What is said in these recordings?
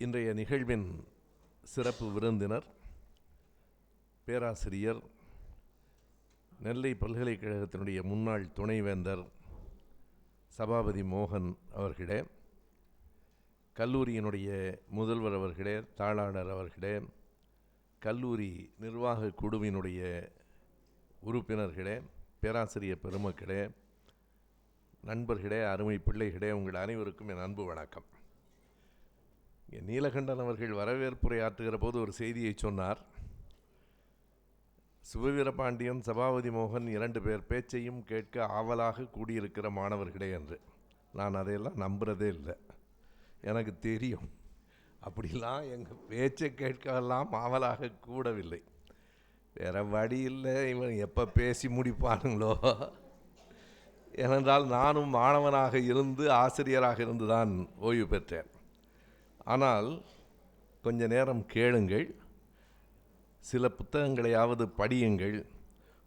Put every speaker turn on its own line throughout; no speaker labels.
இன்றைய நிகழ்வின் சிறப்பு விருந்தினர் பேராசிரியர் நெல்லை பல்கலைக்கழகத்தினுடைய முன்னாள் துணைவேந்தர் சபாபதி மோகன் அவர்களே கல்லூரியினுடைய முதல்வர் அவர்களே தாளாளர் அவர்களே கல்லூரி நிர்வாக குழுவினுடைய உறுப்பினர்களே பேராசிரியர் பெருமக்களே நண்பர்களே அருமை பிள்ளைகளே உங்கள் அனைவருக்கும் என் அன்பு வணக்கம். நீலகண்டன் அவர்கள் வரவேற்புரை ஆற்றுகிற போது ஒரு செய்தியை சொன்னார். சுபவீரபாண்டியன் சபாபதி மோகன் இரண்டு பேர் பேச்சையும் கேட்க ஆவலாக கூடியிருக்கிற மாணவர்களே என்று. நான் அதையெல்லாம் நம்புறதே இல்லை. எனக்கு தெரியும். அப்படிலாம் எங்கள் பேச்சை கேட்கவெல்லாம் ஆவலாக கூடவில்லை. வேற வழி இல்லை. இவன் எப்போ பேசி முடிப்பானுங்களோ. ஏனென்றால் நானும் மாணவனாக இருந்து ஆசிரியராக இருந்து தான் ஓய்வு பெற்றேன். ஆனால் கொஞ்ச நேரம் கேளுங்கள் சில புத்தகங்களையாவது படியுங்கள்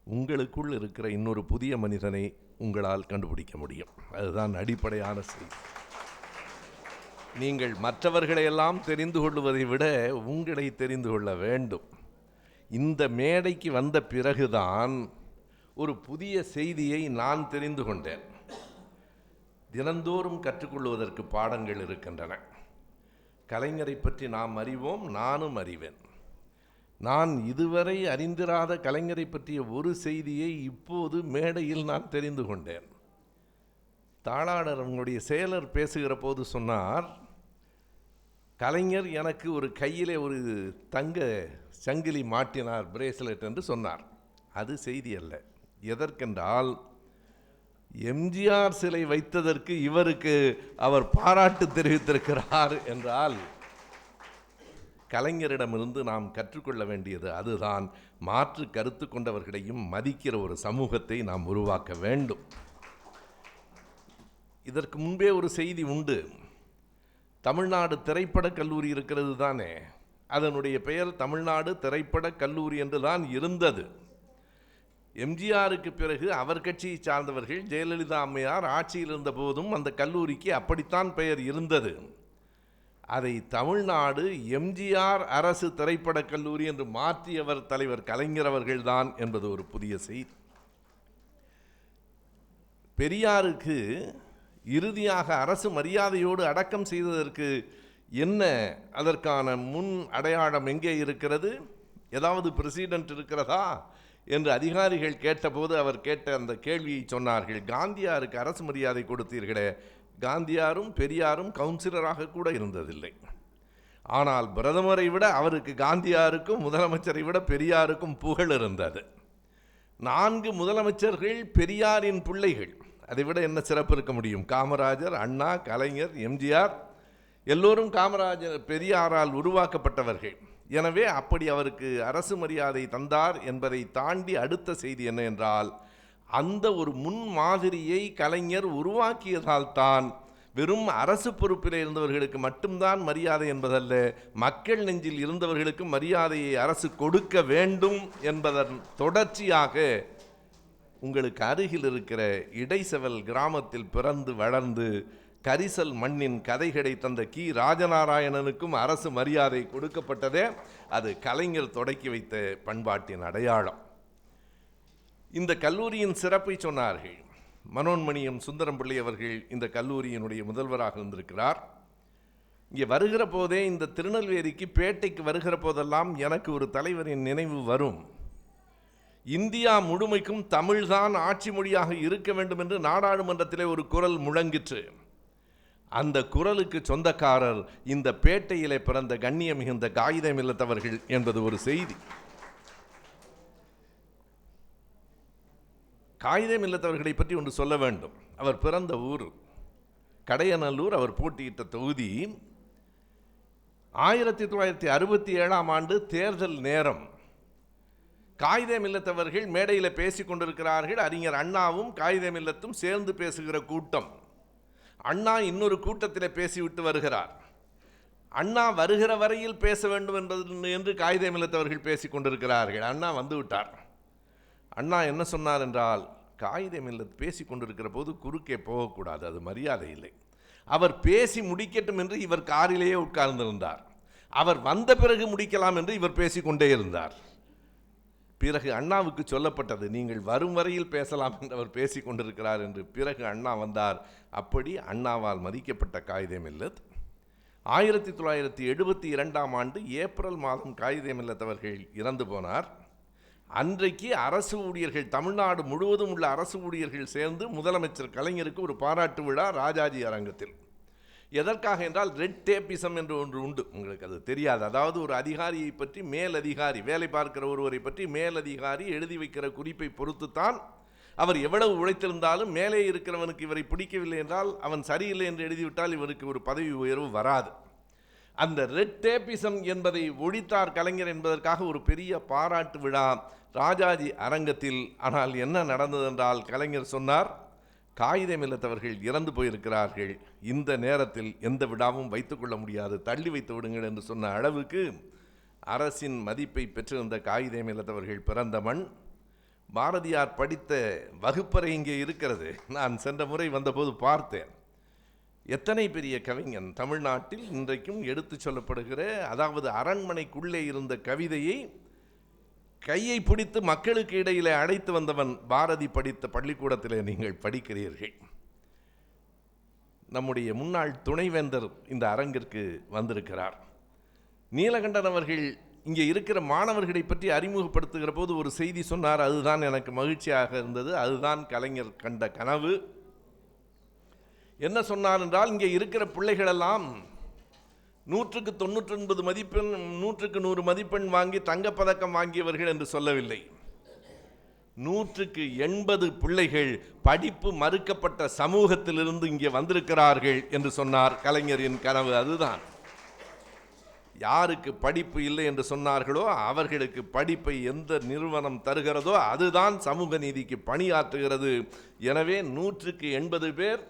உங்களுக்குள் இருக்கிற இன்னொரு புதிய மனிதனை உங்களால் கண்டுபிடிக்க முடியும். அதுதான் அடிப்படையான செய்தி. நீங்கள் மற்றவர்களையெல்லாம் தெரிந்து கொள்வதை விட உங்களை தெரிந்து கொள்ள வேண்டும். இந்த மேடைக்கு வந்த பிறகுதான் ஒரு புதிய செய்தியை நான் தெரிந்து கொண்டேன். தினந்தோறும் கற்றுக்கொள்வதற்கு பாடங்கள் இருக்கின்றன. கலைஞரை பற்றி நாம் அறிவோம் நானும் அறிவேன். நான் இதுவரை அறிந்திராத கலைஞரை பற்றிய ஒரு செய்தியை இப்போது மேடையில் நான் தெரிந்து கொண்டேன். தாளாளர் உங்களுடைய செயலர் பேசுகிற போது சொன்னார் கலைஞர் எனக்கு ஒரு கையிலே ஒரு தங்க சங்கிலி மாட்டினார் பிரேஸ்லெட் என்று சொன்னார். அது செய்தி அல்ல. எதற்கென்றால் எம்ஜிஆர் சிலை வைத்ததற்கு இவருக்கு அவர் பாராட்டு தெரிவித்திருக்கிறார் என்றால் கலைஞரிடமிருந்து நாம் கற்றுக்கொள்ள வேண்டியது அதுதான். மாற்று கருத்து கொண்டவர்களையும் மதிக்கிற ஒரு சமூகத்தை நாம் உருவாக்க வேண்டும். இதற்கு முன்பே ஒரு செய்தி உண்டு. தமிழ்நாடு திரைப்படக் கல்லூரி இருக்கிறது தானே? அதனுடைய பெயர் தமிழ்நாடு திரைப்படக் கல்லூரி என்று தான் இருந்தது. எம்ஜிஆருக்கு பிறகு அவர் கட்சியை சார்ந்தவர்கள் ஜெயலலிதா அம்மையார் ஆட்சியில் இருந்தபோதும் அந்த கல்லூரிக்கு அப்படித்தான் பெயர் இருந்தது. அதை தமிழ்நாடு எம்ஜிஆர் அரசு திரைப்படக் கல்லூரி என்று மாற்றியவர் தலைவர் கலைஞர் அவர்கள்தான் என்பது ஒரு புதிய செய்தி. பெரியாருக்கு இறுதியாக அரசு மரியாதையோடு அடக்கம் செய்ததற்கு என்ன அதற்கான முன் அடையாளம் எங்கே இருக்கிறது? ஏதாவது பிரசிடென்ட் இருக்கிறதா? என்று அதிகாரிகள் கேட்டபோது அவர் கேட்ட அந்த கேள்வியை சொன்னார்கள். காந்தியாருக்கு அரசு மரியாதை கொடுத்தீர்களே. காந்தியாரும் பெரியாரும் கவுன்சிலராக கூட இருந்ததில்லை. ஆனால் பிரதமரை விட அவருக்கு காந்தியாருக்கும் முதலமைச்சரை விட பெரியாருக்கும் புகழ் இருந்தது. நான்கு முதலமைச்சர்கள் பெரியாரின் பிள்ளைகள். அதை விட என்ன சிறப்பு இருக்க முடியும்? காமராஜர் அண்ணா கலைஞர் எம்ஜிஆர். எல்லோரும் காமராஜர் பெரியாரால் உருவாக்கப்பட்டவர்கள். எனவே அப்படி அவருக்கு அரசு மரியாதை தந்தார் என்பதை தாண்டி அடுத்த செய்தி என்ன என்றால் அந்த ஒரு முன் மாதிரியை கலைஞர் உருவாக்கியதால்தான் வெறும் அரசு பொறுப்பில் இருந்தவர்களுக்கு மட்டும்தான் மரியாதை என்பதல்ல மக்கள் நெஞ்சில் இருந்தவர்களுக்கு மரியாதையை அரசு கொடுக்க வேண்டும் என்பதன் தொடர்ச்சியாக உங்களுக்கு அருகில் இருக்கிற இடைசெவல் கிராமத்தில் பிறந்து வளர்ந்து கரிசல் மண்ணின் கதைகளை தந்த கி. ராஜநாராயணனுக்கும் அரசு மரியாதை கொடுக்கப்பட்டதே அது கலைஞர் தொடக்கி வைத்த பண்பாட்டின் அடையாளம். இந்த கல்லூரியின் சிறப்பை சொன்னார்கள். மனோன்மணியம் சுந்தரம் பிள்ளை அவர்கள் இந்த கல்லூரியினுடைய முதல்வராக இருந்திருக்கிறார் இங்கே வருகிற போதே இந்த திருநெல்வேலிக்கு பேட்டைக்கு வருகிற போதெல்லாம் எனக்கு ஒரு தலைவரின் நினைவு வரும். இந்தியா முழுமைக்கும் தமிழ்தான் ஆட்சி மொழியாக இருக்க வேண்டும் என்று நாடாளுமன்றத்திலே ஒரு குரல் முழங்கிற்று. அந்த குரலுக்கு சொந்தக்காரர் இந்த பேட்டையிலே பிறந்த கண்ணியம் மிகுந்த காகிதம் இல்லத்தவர்கள் என்பது ஒரு செய்தி. காகிதம் இல்லத்தவர்களை பற்றி ஒன்று சொல்ல வேண்டும். அவர் பிறந்த ஊர் கடையநல்லூர். அவர் போட்டியிட்ட தொகுதி ஆயிரத்தி தொள்ளாயிரத்தி அறுபத்தி ஏழாம் ஆண்டு தேர்தல் நேரம். காகிதம் இல்லத்தவர்கள் மேடையில் பேசிக் கொண்டிருக்கிறார்கள். அறிஞர் அண்ணாவும் காகிதம் இல்லத்தும் சேர்ந்து பேசுகிற கூட்டம். அண்ணா இன்னொரு கூட்டத்தில் பேசிவிட்டு வருகிறார். அண்ணா வருகிற வரையில் பேச வேண்டும் என்பது என்று காகிதம் இல்லத்தவர்கள் பேசி கொண்டிருக்கிறார்கள். அண்ணா வந்து விட்டார். அண்ணா என்ன சொன்னார் என்றால் காகிதம் மில்லத் பேசி கொண்டிருக்கிற போது குறுக்கே போகக்கூடாது அது மரியாதை இல்லை. அவர் பேசி முடிக்கட்டும் என்று இவர் காரிலேயே உட்கார்ந்திருந்தார். அவர் வந்த பிறகு முடிக்கலாம் என்று இவர் பேசிக்கொண்டே இருந்தார். பிறகு அண்ணாவுக்கு சொல்லப்பட்டது நீங்கள் வரும் வரையில் பேசலாம் என்று அவர் பேசிக் கொண்டிருக்கிறார் என்று. பிறகு அண்ணா வந்தார். அப்படி அண்ணாவால் மதிக்கப்பட்ட காயிதே மில்லத். ஆயிரத்தி தொள்ளாயிரத்தி எழுபத்தி இரண்டாம் ஆண்டு ஏப்ரல் மாதம் காயிதே மில்லத் அவர்கள் இறந்து போனார். அன்றைக்கு அரசு ஊழியர்கள் தமிழ்நாடு முழுவதும் உள்ள அரசு ஊழியர்கள் சேர்ந்து முதலமைச்சர் கலைஞருக்கு ஒரு பாராட்டு விழா ராஜாஜி அரங்கத்தில். எதற்காக என்றால் ரெட் டேப்பிசம் என்று ஒன்று உண்டு. உங்களுக்கு அது தெரியாது. அதாவது ஒரு அதிகாரியை பற்றி மேல் அதிகாரி வேலை பார்க்கிற ஒருவரை பற்றி மேல் அதிகாரி எழுதி வைக்கிற குறிப்பை பொறுத்துத்தான் அவர் எவ்வளவு உழைத்திருந்தாலும் மேலே இருக்கிறவனுக்கு இவரை பிடிக்கவில்லை என்றால் அவன் சரியில்லை என்று எழுதிவிட்டால் இவருக்கு ஒரு பதவி உயர்வு வராது. அந்த ரெட் டேப்பிசம் என்பதை ஒழித்தார் கலைஞர் என்பதற்காக ஒரு பெரிய பாராட்டு விழா ராஜாஜி அரங்கத்தில். ஆனால் என்ன நடந்தது என்றால் கலைஞர் சொன்னார் காகிதம் இல்லத்தவர்கள் இறந்து போயிருக்கிறார்கள். இந்த நேரத்தில் எந்த விடாவும் வைத்துக்கொள்ள முடியாது. தள்ளி வைத்து விடுங்கள் என்று சொன்ன அளவுக்கு அரசின் மதிப்பை பெற்றிருந்த காகிதம் இல்லத்தவர்கள் பிறந்த மண். பாரதியார் படித்த வகுப்பறை இங்கே இருக்கிறது. நான் சென்ற முறை வந்தபோது பார்த்தேன். எத்தனை பெரிய கவிஞன் தமிழ்நாட்டில் இன்றைக்கும் எடுத்துச் சொல்லப்படுகிற அதாவது அரண்மனைக்குள்ளே இருந்த கவிதையை கையை பிடித்து மக்களுக்கு இடையிலே அழைத்து வந்தவன் பாரதி படித்த பள்ளிக்கூடத்தில் நீங்கள் படிக்கிறீர்கள். நம்முடைய முன்னாள் துணைவேந்தர் இந்த அரங்கிற்கு வந்திருக்கிறார். நீலகண்டன் அவர்கள் இங்கே இருக்கிற மாணவர்களை பற்றி அறிமுகப்படுத்துகிற போது ஒரு செய்தி சொன்னார். அதுதான் எனக்கு மகிழ்ச்சியாக இருந்தது. அதுதான் கலைஞர் கண்ட கனவு. என்ன சொன்னார் என்றால் இங்கே இருக்கிற பிள்ளைகளெல்லாம் நூற்றுக்கு தொண்ணூற்றி ஒன்பது மதிப்பெண் நூற்றுக்கு நூறு மதிப்பெண் வாங்கி தங்கப்பதக்கம் வாங்கியவர்கள் என்று சொல்லவில்லை. நூற்றுக்கு எண்பது பிள்ளைகள் படிப்பு மறுக்கப்பட்ட சமூகத்திலிருந்து இங்கே வந்திருக்கிறார்கள் என்று சொன்னார் கலைஞரின் கனவு அதுதான். யாருக்கு படிப்பு இல்லை என்று சொன்னார்களோ அவர்களுக்கு படிப்பை எந்த நிறுவனம் தருகிறதோ அதுதான் சமூக நீதிக்கு பணியாற்றுகிறது. எனவே நூற்றுக்கு எண்பது பேர்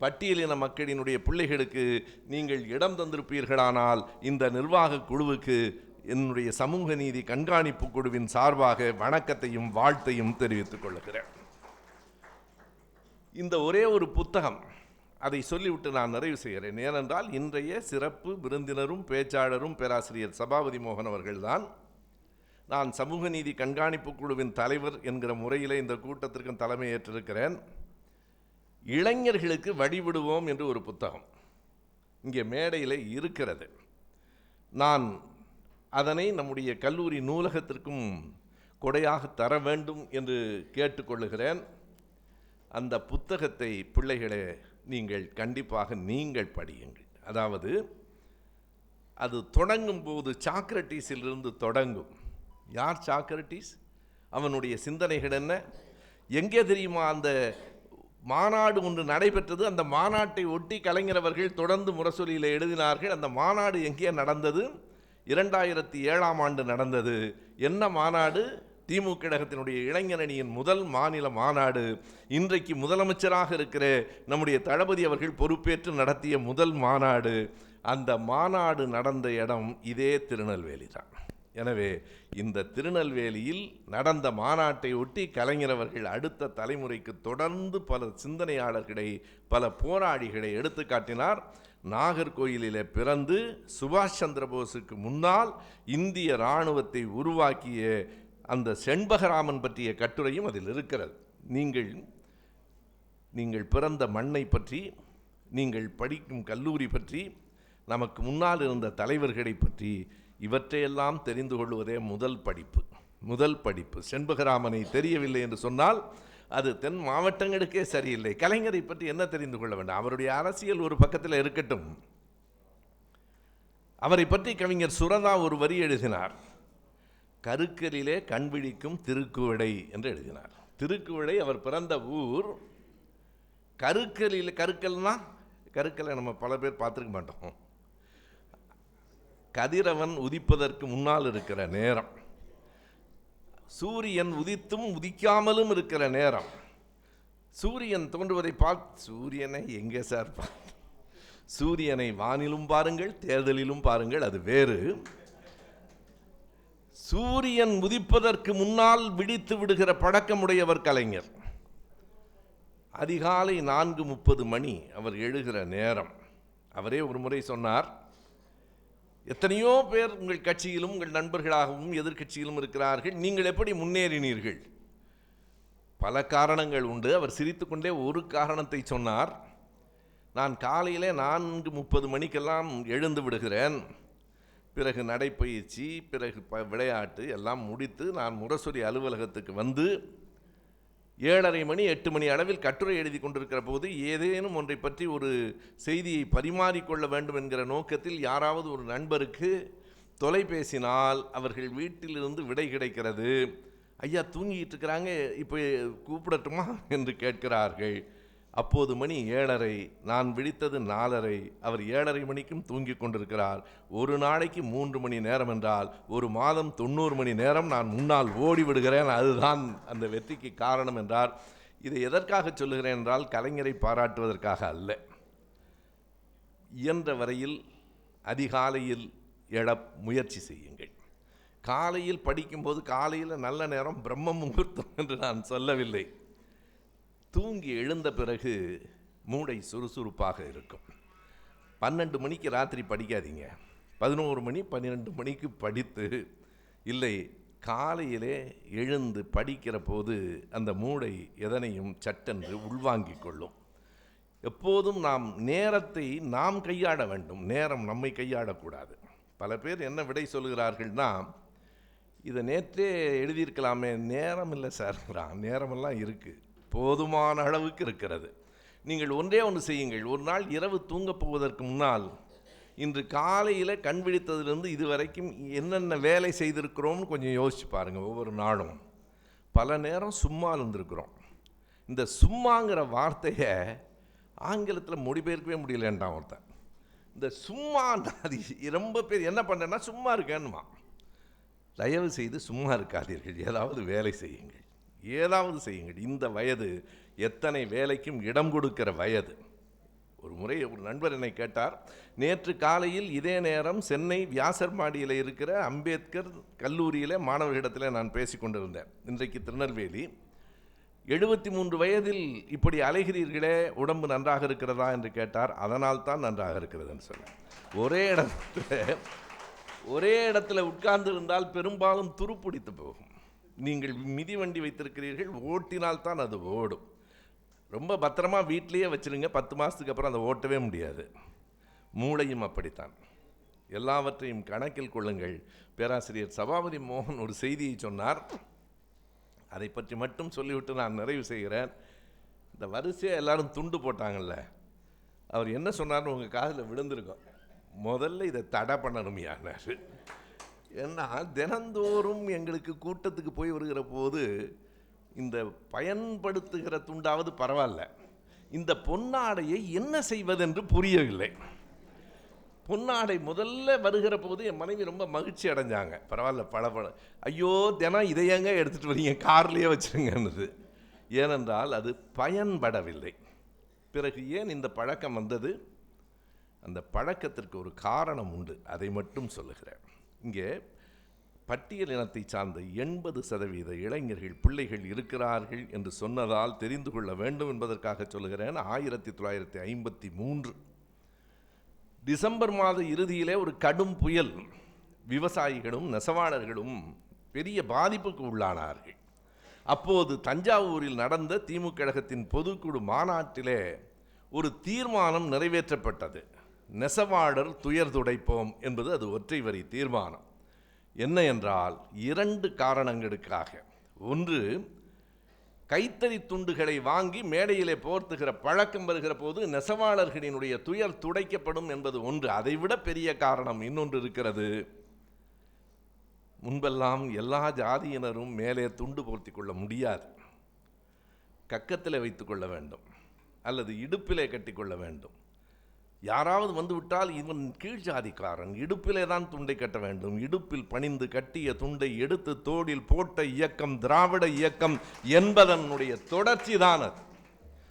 பட்டியலின மக்களினுடைய பிள்ளைகளுக்கு நீங்கள் இடம் தந்திருப்பீர்களானால் இந்த நிர்வாக குழுவுக்கு என்னுடைய சமூக நீதி கண்காணிப்பு குழுவின் சார்பாக வணக்கத்தையும் வாழ்த்தையும் தெரிவித்துக் கொள்கிறேன் இந்த ஒரே ஒரு புத்தகம் அதை சொல்லிவிட்டு நான் நிறைவு செய்கிறேன். ஏனென்றால் இன்றைய சிறப்பு விருந்தினரும் பேச்சாளரும் பேராசிரியர் சபாபதி மோகன் அவர்கள்தான் நான் சமூக நீதி கண்காணிப்பு குழுவின் தலைவர் என்கிற முறையில் இந்த கூட்டத்திற்கும் தலைமையேற்றிருக்கிறேன். இளைஞர்களுக்கு வழிவிடுவோம் என்று ஒரு புத்தகம் இங்கே மேடையில் இருக்கிறது. நான் அதனை நம்முடைய கல்லூரி நூலகத்திற்கும் கொடையாக தர வேண்டும் என்று கேட்டுக்கொள்ளுகிறேன். அந்த புத்தகத்தை பிள்ளைகளே நீங்கள் கண்டிப்பாக நீங்கள் படியுங்கள். அதாவது அது தொடங்கும் போது சாக்ரட்டிஸிலிருந்து தொடங்கும். யார் சாக்ரட்டிஸ்? அவனுடைய சிந்தனைகள் என்ன? எங்கே தெரியுமா அந்த மாநாடு ஒன்று நடைபெற்றது. அந்த மாநாட்டை ஒட்டி கலைஞரவர்கள் தொடர்ந்து முரசொலியில் எழுதினார்கள். அந்த மாநாடு எங்கே நடந்தது? இரண்டாயிரத்தி ஏழாம் ஆண்டு நடந்தது. என்ன மாநாடு? திமுக கழகத்தினுடைய இளைஞரணியின் முதல் மாநில மாநாடு. இன்றைக்கு முதலமைச்சராக இருக்கிற நம்முடைய தளபதி அவர்கள் பொறுப்பேற்று நடத்திய முதல் மாநாடு. அந்த மாநாடு நடந்த இடம் இதே திருநெல்வேலி தான் எனவே இந்த திருநெல்வேலியில் நடந்த மாநாட்டை ஒட்டி கலைஞரவர்கள் அடுத்த தலைமுறைக்கு தொடர்ந்து பல சிந்தனையாளர்களை பல போராளிகளை எடுத்து காட்டினார் நாகர்கோயிலிலே பிறந்து சுபாஷ் சந்திர போஸுக்கு முன்னால் இந்திய இராணுவத்தை உருவாக்கிய அந்த செண்பகராமன் பற்றிய கட்டுரையும் அதில் இருக்கிறது. நீங்கள் நீங்கள் பிறந்த மண்ணை பற்றி நீங்கள் படிக்கும் கல்லூரி பற்றி நமக்கு முன்னால் இருந்த தலைவர்களை பற்றி இவற்றையெல்லாம் தெரிந்து கொள்வதே முதல் படிப்பு. முதல் படிப்பு. செண்பகராமனை தெரியவில்லை என்று சொன்னால் அது தென் மாவட்டங்களுக்கே சரியில்லை. கலைஞரை பற்றி என்ன தெரிந்து கொள்ள வேண்டும்? அவருடைய அரசியல் ஒரு பக்கத்தில் இருக்கட்டும். அவரை பற்றி கவிஞர் சுரதா ஒரு வரி எழுதினார். கருக்கலிலே கண்விழிக்கும் திருக்குவடை என்று எழுதினார். திருக்குவடை அவர் பிறந்த ஊர். கருக்கலில் கருக்கல்னா கருக்கலை நம்ம பல பேர் பார்த்துருக்க மாட்டோம். கதிரவன் உதிப்பதற்கு முன்னால் இருக்கிற நேரம். சூரியன் உதித்தும் உதிக்காமலும் இருக்கிற நேரம். சூரியன் தோன்றுவதை பார்த்து சூரியனை எங்கே சார் சூரியனை வானிலும் பாருங்கள் தேர்தலிலும் பாருங்கள் அது வேறு. சூரியன் உதிப்பதற்கு முன்னால் விழித்து விடுகிற பழக்கமுடையவர் கலைஞர். அதிகாலை நான்கு முப்பது மணி அவர் எழுகிற நேரம். அவரே ஒரு முறை சொன்னார் எத்தனையோ பேர் உங்கள் கட்சியிலும் உங்கள் நண்பர்களாகவும் எதிர்க்கட்சியிலும் இருக்கிறார்கள். நீங்கள் எப்படி முன்னேறினீர்கள்? பல காரணங்கள் உண்டு. அவர் சிரித்துக்கொண்டே ஒரு காரணத்தை சொன்னார். நான் காலையிலே நான்கு முப்பது மணிக்கெல்லாம் எழுந்து விடுகிறேன். பிறகு நடைப்பயிற்சி பிறகு ப விளையாட்டு எல்லாம் முடித்து நான் முரசொலி அலுவலகத்துக்கு வந்து ஏழரை மணி எட்டு மணி அளவில் கட்டுரை எழுதி கொண்டிருக்கிற போது ஏதேனும் ஒன்றை பற்றி ஒரு செய்தியை பரிமாறிக்கொள்ள வேண்டும் என்கிற நோக்கத்தில் யாராவது ஒரு நண்பருக்கு தொலைபேசினால் அவர்கள் வீட்டிலிருந்து விடை கிடைக்கிறது. ஐயா தூங்கிட்டு இருக்கிறாங்க இப்போ கூப்பிடட்டுமா? என்று கேட்கிறார்கள். அப்போது மணி ஏழரை நான் விழித்தது நாலரை. அவர் ஏழரை மணிக்கும் தூங்கிக் கொண்டிருக்கிறார். ஒரு நாளைக்கு மூன்று மணி நேரம் என்றால் ஒரு மாதம் தொண்ணூறு மணி நேரம் நான் முன்னால் ஓடி விடுகிறேன் அதுதான் அந்த வெற்றிக்கு காரணம் என்றார். இதை எதற்காக சொல்லுகிறேன் என்றால் கலைஞரை பாராட்டுவதற்காக அல்ல. இயன்ற வரையில் அதிகாலையில் எழ முயற்சி செய்யுங்கள். காலையில் படிக்கும்போது காலையில் நல்ல நேரம் பிரம்ம முகூர்த்தம் என்று நான் சொல்லவில்லை. தூங்கி எழுந்த பிறகு மூளை சுறுசுறுப்பாக இருக்கும். பன்னெண்டு மணிக்கு ராத்திரி படிக்காதீங்க. பதினோரு மணி பன்னிரெண்டு மணிக்கு படித்து இல்லை காலையிலே எழுந்து படிக்கிற போது அந்த மூளை எதனையும் சட்டென்று உள்வாங்கி கொள்ளும். எப்போதும் நாம் நேரத்தை நாம் கையாட வேண்டும். நேரம் நம்மை கையாடக்கூடாது பல பேர் என்ன விடை சொல்கிறார்கள்னா இதை நேற்றே எழுதியிருக்கலாமே நேரம் இல்லை சார். நேரமெல்லாம் இருக்குது போதுமான அளவுக்கு இருக்கிறது. நீங்கள் ஒன்றே ஒன்று செய்யுங்கள். ஒரு நாள் இரவு தூங்கப் போவதற்கு முன்னால் இன்று காலையில் கண் விழித்ததிலிருந்து இதுவரைக்கும் என்னென்ன வேலை செய்திருக்கிறோம்னு கொஞ்சம் யோசிச்சு பாருங்கள் ஒவ்வொரு நாளும். பல நேரம் சும்மா இருந்திருக்கிறோம். இந்த சும்மாங்கிற வார்த்தையை ஆங்கிலத்தில் மொழிபெயர்க்கவே முடியலன்றான் ஒருத்தன். இந்த சும்மா அது ரொம்ப பேர் என்ன பண்ணுறேன்னா சும்மா இருக்கேன்னுமா தயவு செய்து சும்மா இருக்காதீர்கள். ஏதாவது வேலை செய்யுங்கள். ஏதாவது செய்யுங்கள். இந்த வயது எத்தனை வேலைக்கும் இடம் கொடுக்கிற வயது? ஒரு முறை ஒரு நண்பர் என்னை கேட்டார் நேற்று காலையில் இதே நேரம் சென்னை வியாசர்மாடியில் இருக்கிற அம்பேத்கர் கல்லூரியில் மாணவர்களிடத்தில் நான் பேசிக்கொண்டிருந்தேன் இன்றைக்கு திருநெல்வேலி. எழுபத்தி மூன்று வயதில் இப்படி அலைகிறீர்களே உடம்பு நன்றாக இருக்கிறதா? என்று கேட்டார். அதனால் தான் நன்றாக இருக்கிறதுன்னு சொன்னேன் ஒரே இடத்துல ஒரே இடத்துல உட்கார்ந்து இருந்தால் பெரும்பாலும் துருப்பிடித்து போகும். நீங்கள் மிதிவண்டி வைத்திருக்கிறீர்கள் ஓட்டினால் தான் அது ஓடும். ரொம்ப பத்திரமா வீட்லேயே வச்சிருங்க பத்து மாதத்துக்கு அப்புறம் அதை ஓட்டவே முடியாது. மூளையும் அப்படித்தான். எல்லாவற்றையும் கணக்கில் கொள்ளுங்கள். பேராசிரியர் சபாபதி மோகன் ஒரு செய்தியை சொன்னார். அதை பற்றி மட்டும் சொல்லிவிட்டு நான் நிறைவு செய்கிறேன். இந்த வரிசையாக எல்லாரும் துண்டு போட்டாங்கல்ல. அவர் என்ன சொன்னார்னு உங்கள் காதில் விழுந்திருக்கோம். முதல்ல இதை தடை பண்ணணுமையானார் ஏன்னா தினந்தோறும் எங்களுக்கு கூட்டத்துக்கு போய் வருகிற போது இந்த பயன்படுத்துகிற துண்டாவது பரவாயில்ல. இந்த பொன்னாடையை என்ன செய்வதென்று புரியவில்லை. பொன்னாடை முதல்ல வருகிற போது என் மனைவி ரொம்ப மகிழ்ச்சி அடைஞ்சாங்க. பரவாயில்ல பல பல. ஐயோ தினம் இதையங்க எடுத்துகிட்டு வரீங்க? கார்லேயே வச்சுருங்கன்னுது. ஏனென்றால் அது பயன்படவில்லை. பிறகு ஏன் இந்த பழக்கம் வந்தது? அந்த பழக்கத்திற்கு ஒரு காரணம் உண்டு. அதை மட்டும் சொல்லுகிறேன். இங்கே பட்டியல் இனத்தை சார்ந்த எண்பது சதவீத இளைஞர்கள் பிள்ளைகள் இருக்கிறார்கள் என்று சொன்னதால் தெரிந்து கொள்ள வேண்டும் என்பதற்காக சொல்லுகிறேன். ஆயிரத்தி தொள்ளாயிரத்தி ஐம்பத்தி மூன்று டிசம்பர் மாத இறுதியிலே ஒரு கடும் புயல் விவசாயிகளும் நெசவாளர்களும் பெரிய பாதிப்புக்கு உள்ளானார்கள். அப்போது தஞ்சாவூரில் நடந்த திமுக கழகத்தின் பொதுக்குழு மாநாட்டிலே ஒரு தீர்மானம் நிறைவேற்றப்பட்டது. நெசவாளர் துயர் துடைப்போம் என்பது அது ஒற்றை வரி தீர்மானம். என்ன என்றால் இரண்டு காரணங்களுக்காக. ஒன்று கைத்தறி துண்டுகளை வாங்கி மேடையிலே போர்த்துகிற பழக்கம் வருகிற போது நெசவாளர்களினுடைய துயர் துடைக்கப்படும் என்பது ஒன்று. அதைவிட பெரிய காரணம் இன்னொன்று இருக்கிறது. முன்பெல்லாம் எல்லா ஜாதியினரும் மேலே துண்டு போர்த்தி கொள்ள முடியாது. கக்கத்தில் வைத்துக்கொள்ள வேண்டும். அல்லது இடுப்பிலே கட்டிக்கொள்ள வேண்டும். யாராவது வந்துவிட்டால் இவன் கீழ் ஜாதிக்காரன். இடுப்பிலே தான் துண்டை கட்ட வேண்டும். இடுப்பில் பணிந்து கட்டிய துண்டை எடுத்து தோடில் போட்ட இயக்கம் திராவிட இயக்கம் என்பதனுடைய தொடர்ச்சி தான் அது.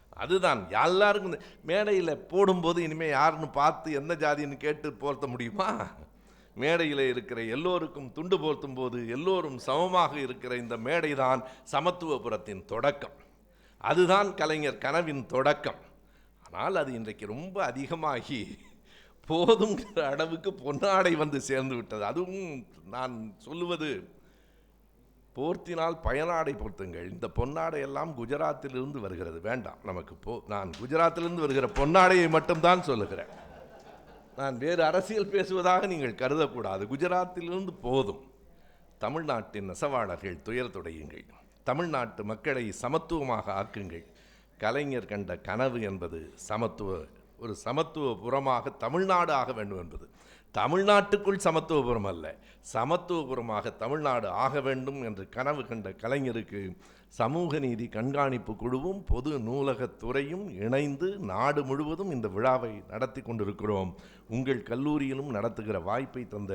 அதுதான் எல்லாருக்கும் மேடையில் போடும்போது இனிமேல் யாருன்னு பார்த்து எந்த ஜாதின்னு கேட்டு போர்த்த முடியுமா? மேடையில் இருக்கிற எல்லோருக்கும் துண்டு போர்த்தும் போது எல்லோரும் சமமாக இருக்கிற இந்த மேடைதான் சமத்துவபுரத்தின் தொடக்கம். அதுதான் கலைஞர் கனவின் தொடக்கம். ஆனால் அது இன்றைக்கு ரொம்ப அதிகமாகி போதுங்கிற அளவுக்கு பொன்னாடை வந்து சேர்ந்து விட்டது. அதுவும் நான் சொல்லுவது போர்த்தினால் பயனாடை பொருத்துங்கள். இந்த பொன்னாடை எல்லாம் குஜராத்திலிருந்து வருகிறது. வேண்டாம் நமக்கு போ நான் குஜராத்திலிருந்து வருகிற பொன்னாடையை மட்டும்தான் சொல்லுகிறேன். நான் வேறு அரசியல் பேசுவதாக நீங்கள் கருதக்கூடாது. குஜராத்திலிருந்து போதும். தமிழ்நாட்டின் நெசவாளர்கள் துயர் துடையுங்கள். தமிழ்நாட்டு மக்களை சமத்துவமாக ஆக்குங்கள். கலைஞர் கண்ட கனவு என்பது சமத்துவ ஒரு சமத்துவபுரமாக தமிழ்நாடு ஆக வேண்டும் என்பது. தமிழ்நாட்டுக்குள் சமத்துவபுரம் அல்ல சமத்துவபுரமாக தமிழ்நாடு ஆக வேண்டும் என்று கனவு கண்ட கலைஞருக்கு சமூக நீதி கண்காணிப்பு குழுவும் பொது நூலகத்துறையும் இணைந்து நாடு முழுவதும் இந்த விழாவை நடத்தி கொண்டிருக்கிறோம். உங்கள் கல்லூரியிலும் நடத்துகிற வாய்ப்பை தந்த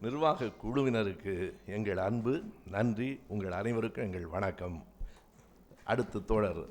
நிர்வாக குழுவினருக்கு எங்கள் அன்பு நன்றி. உங்கள் அனைவருக்கும் எங்கள் வணக்கம். அடுத்து தோழர்